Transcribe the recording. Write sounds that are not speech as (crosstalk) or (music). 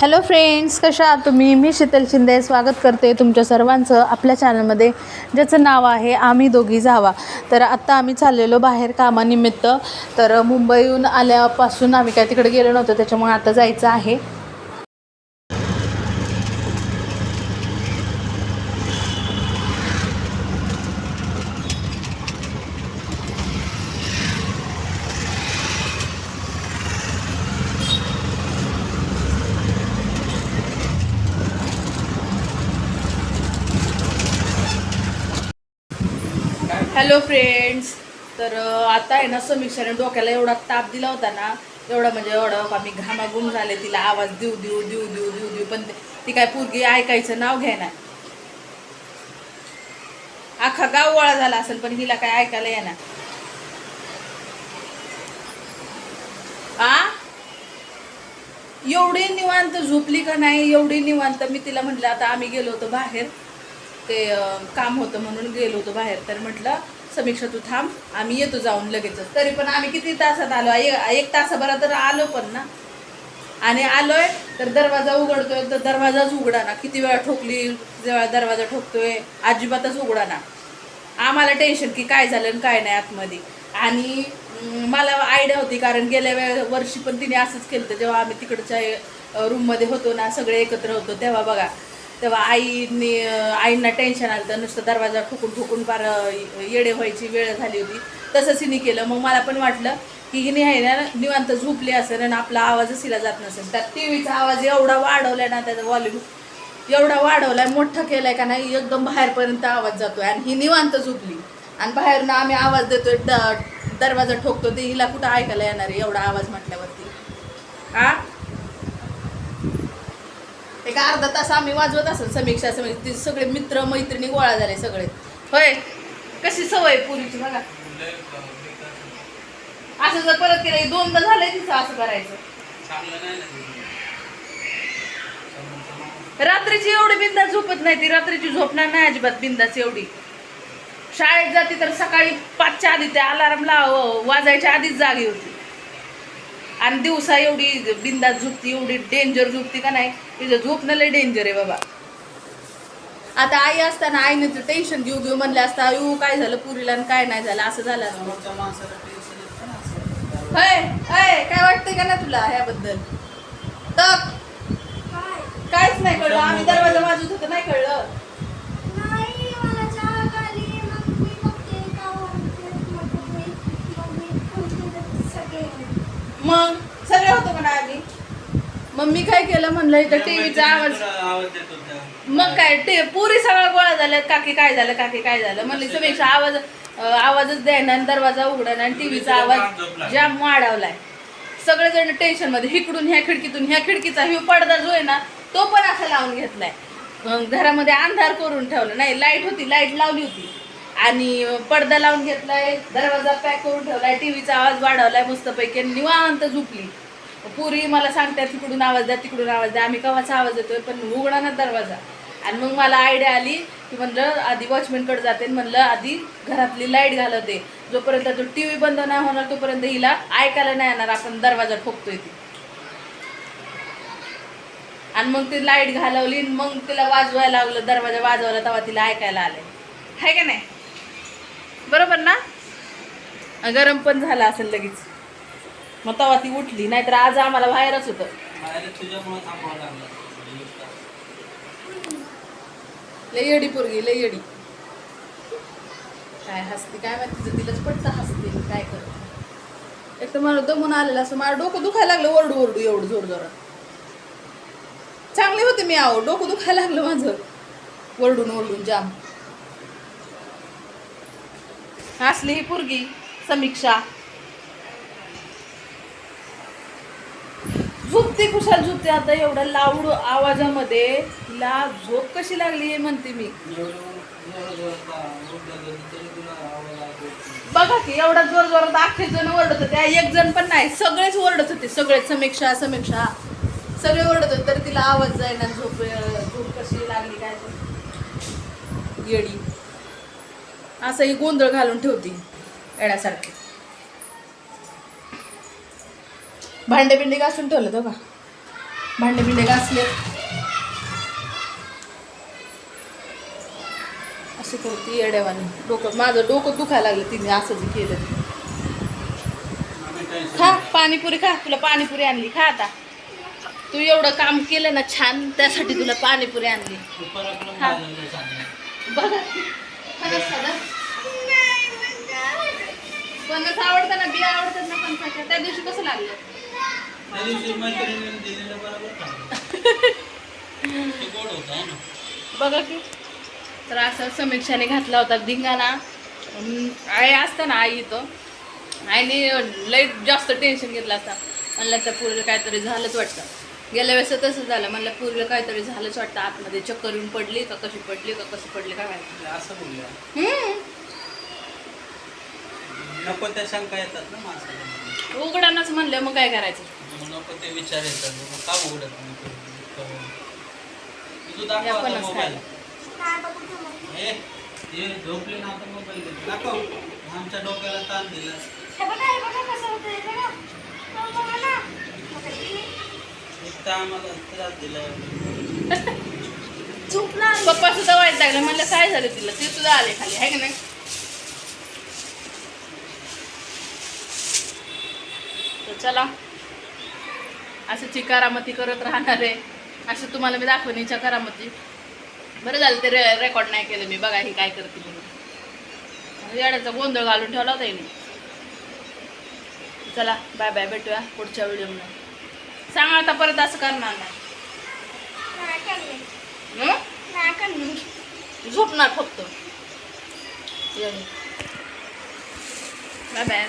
Hello friends कशा आहात तुम्ही? मी शीतल शिंदे. स्वागत करते तुमच्या सर्वांचं आपल्या चॅनलमध्ये ज्याचं नाव आहे आम्ही दोघी जावा. तर आत्ता आम्ही चाललेलो बाहेर कामानिमित्त. तर मुंबईहून आल्यापासून आम्ही काय तिकडे गेलो नव्हतो त्याच्यामुळे आता जायचं आहे. हॅलो फ्रेंड्स तर आता आहे ना समीक्षाने डोक्याला एवढा ताप दिला होता ना एवढा म्हणजे एवढं आम्ही घामाघूम झाले तिला आवाज देऊ देऊ देऊ देऊ देऊ देऊ पण ती काय पूर्गी ऐकायचं नाव घ्यायना अख्खा गाव गोळा झाला असेल पण हिला काय ऐकायला येणार आ? एवढी निवांत झोपली का नाही? एवढी निवांत मी तिला म्हटलं आता आम्ही गेलो होतो बाहेर. ते काम होतं म्हणून गेलो होतो बाहेर. तर म्हटलं समीक्षा तू थांब आम्ही येतो जाऊन लगेचच. तरी पण आम्ही किती तासात आलो? एक तासाभरात तर आलो पण ना. आणि आलोय तर दरवाजा उघडतोय तर दरवाजाच उघडा ना किती वेळा ठोकली जेव्हा दरवाजा ठोकतोय अजिबातच उघडा ना आम्हाला टेन्शन की काय झालं आणि काय नाही आतमध्ये. आणि मला आयडिया होती कारण गेल्या वेळ वर्षी पण तिने असंच केलं होतं. जेव्हा आम्ही तिकडच्या रूममध्ये होतो ना सगळे एकत्र होतो तेव्हा बघा तेव्हा आईनी आईंना टेन्शन आलं तर नुसतं दरवाजा ठोकून ठोकून फार येडे व्हायची वेळ झाली होती. तसंच हिने केलं. मग मला पण वाटलं की हिने आहे ना निवांत झोपली असेल आणि आपला आवाजच हिला जात नसेल. त्यात टी व्हीचा आवाज एवढा वाढवलाय ना त्याचा व्हॉल्यूम एवढा वाढवलाय केलं केलाय का नाही एकदम बाहेरपर्यंत आवाज जातोय. आणि ही निवांत झोपली. आणि बाहेरून आम्ही आवाज देतोय द- दरवाजा ठोकतो ते हिला कुठं ऐकायला येणार आहे एवढा आवाज म्हटल्यावरती. हा एक अर्धा तास आम्ही वाजवत असेल समीक्षा समीक्षा. ते सगळे मित्र मैत्रिणी गोळा झाले सगळे. होय. कशी सवय पुरीची बघा. असं जर परत केलं दोनदा झालंय तिचं असं करायचं. रात्रीची एवढी बिंदास झोपत नाही ती. रात्रीची झोपणार नाही अजिबात बिंदास एवढी. शाळेत जाते तर सकाळी पाचच्या आधी ते अलार्म लाव वाजायच्या आधीच जागी होती. आणि दिवसा एवढी बिंदास झोपती एवढी डेंजर झोपती का नाही? तिचं झोपणं लय डेंजर आहे बाबा. आता आई असताना आईने तर टेन्शन घेऊ घेऊ म्हणले असता यू काय झालं पुरीला आणि काय नाही झालं? असं झालं. होय होय काय वाटतंय का ना तुला ह्याबद्दल? तर काहीच नाही कळलं. आम्ही दरवाजा वाजवत होतो नाही कळलं. केलं म्हणलं इथं टीव्हीचा आवाज. मग काय ते पुरी सगळं गोळा झाल्यात काकी काय झालं काकी काय झालं? म्हणलं सगळ्याचा आवाज आवाजच द्यायना आणि दरवाजा उघडा आणि टीव्हीचा आवाज जाम वाढवलाय. सगळेजण टेन्शनमध्ये इकडून ह्या खिडकीतून ह्या खिडकीचा ह्यो पडदा जो आहे ना तो पण असा लावून घेतलाय. घरामध्ये अंधार करून ठेवलं. नाही लाइट होती लाइट लावली होती. आणि पडदा लावून घेतलाय दरवाजा पॅक करून ठेवलाय टीव्हीचा आवाज वाढवलाय मस्तपैकी निवांत झोपली. पुरी मला सांगतात तिकडून आवाज द्या तिकडून आवाज द्या. आम्ही कवाचा आवाज देतोय पण उघडा ना दरवाजा. आणि मग मला आयडिया आली की म्हणलं आधी वॉचमॅनकडे जाते म्हणलं आधी घरातली लाइट घालवते. जोपर्यंत तो टी व्ही बंद नाही होणार तोपर्यंत हिला ऐकायला नाही येणार. आपण दरवाजा ठोकतोय ती. आणि मग ती लाइट घालवली मग तिला वाजवायला लागलं. दरवाजा वाजवला तेव्हा तिला ऐकायला आलंय आहे का नाही? बरोबर ना? गरम पण झालं असेल लगेच. मग तेव्हा ती उठली नाहीतर आज आम्हाला बाहेरच होतं. लय येडी पोरगी लय येडी. काय हसते काय माहिती तिचं तिलाच पटतं हसते काय करते. एक तर मला दमून आलेलं असं मला डोकं दुखायला लागलं ओरडू ओरडू एवढं जोर जोरात चांगले होते मी आहो डोकं दुखायला लागलं माझं. ओरडून ओरडून जाम. असली ही पोरगी समीक्षा. झोपते कुशाल झोपते. आता एवढ्या लाऊड आवाजामध्ये तिला झोप कशी लागली हे म्हणते मी. बघा की एवढा जोर जोरात अख्खे जण ओरडत होते. एक जण पण नाही सगळेच ओरडत होते. सगळेच समीक्षा समीक्षा. सगळे ओरडत होते तर तिला आवाज जायना झोप झोप कशी लागली काय ते. येडी. असंही गोंधळ घालून ठेवती. येण्यासारखी भांडे बिंडे घासून ठेवलं तो हो का? भांडे बिंडे घासले. असं करते येड्यावानी. डोकं माझं डोकं दुखायला लागलं तिने असं जे केलं खा पाणीपुरी खा. तुला पाणीपुरी आणली. खा आता. तू एवढं काम केलं ना छान त्यासाठी तुला पाणीपुरी आणली. बघा. खरंच आवडतं ना बिया आवडतात ना पण त्या दिवशी कसं लागलं? (laughs) बघा की. तर असं समीक्षाने घातला होता धिंगाणा. अं, आई असतं ना आई इथं. आईने लई जास्त टेन्शन घेतलं असता. म्हणलं त्या पूर्वीला काहीतरी झालंच वाटतं. गेल्या वेळेस तसं झालं. म्हणलं पूर्वीला काहीतरी झालंच वाटतं. आतमध्ये चक्कर येऊन पडली का? कशी पडली का? कशी पडली? काय माहिती. असं बोलूया हम्म. नको त्या शंका येतात ना माणसाला. उघडानच म्हणलं मग काय करायचं? मग नको ते विचार येतात. मग का उघडत नाही तू? दाखव आता मोबाईल हे झोपले ना आता मोबाईल घे. दाखव. आमच्या डोक्याला ताण दिला. एक तर आम्हाला त्रास दिला. (laughs) झोपला पप्पा सुद्धा वाईट लागलं. म्हणलं काय झालं तिला? ते सुद्धा आले खाली आहे का नाही? तर चला. असं करामती करत राहणार आहे. असं तुम्हाला मी दाखवणीच्या करामती बरं झालं ते रे रेकॉर्ड नाही केलं मी. बघा ही काय करते म्हणून येड्याचा गोंधळ घालून ठेवला होता हिने. चला बाय बाय भेटूया पुढच्या व्हिडिओमध्ये सांगा आता परत असं करणार नाही. झोपणार फक्त. Bye bye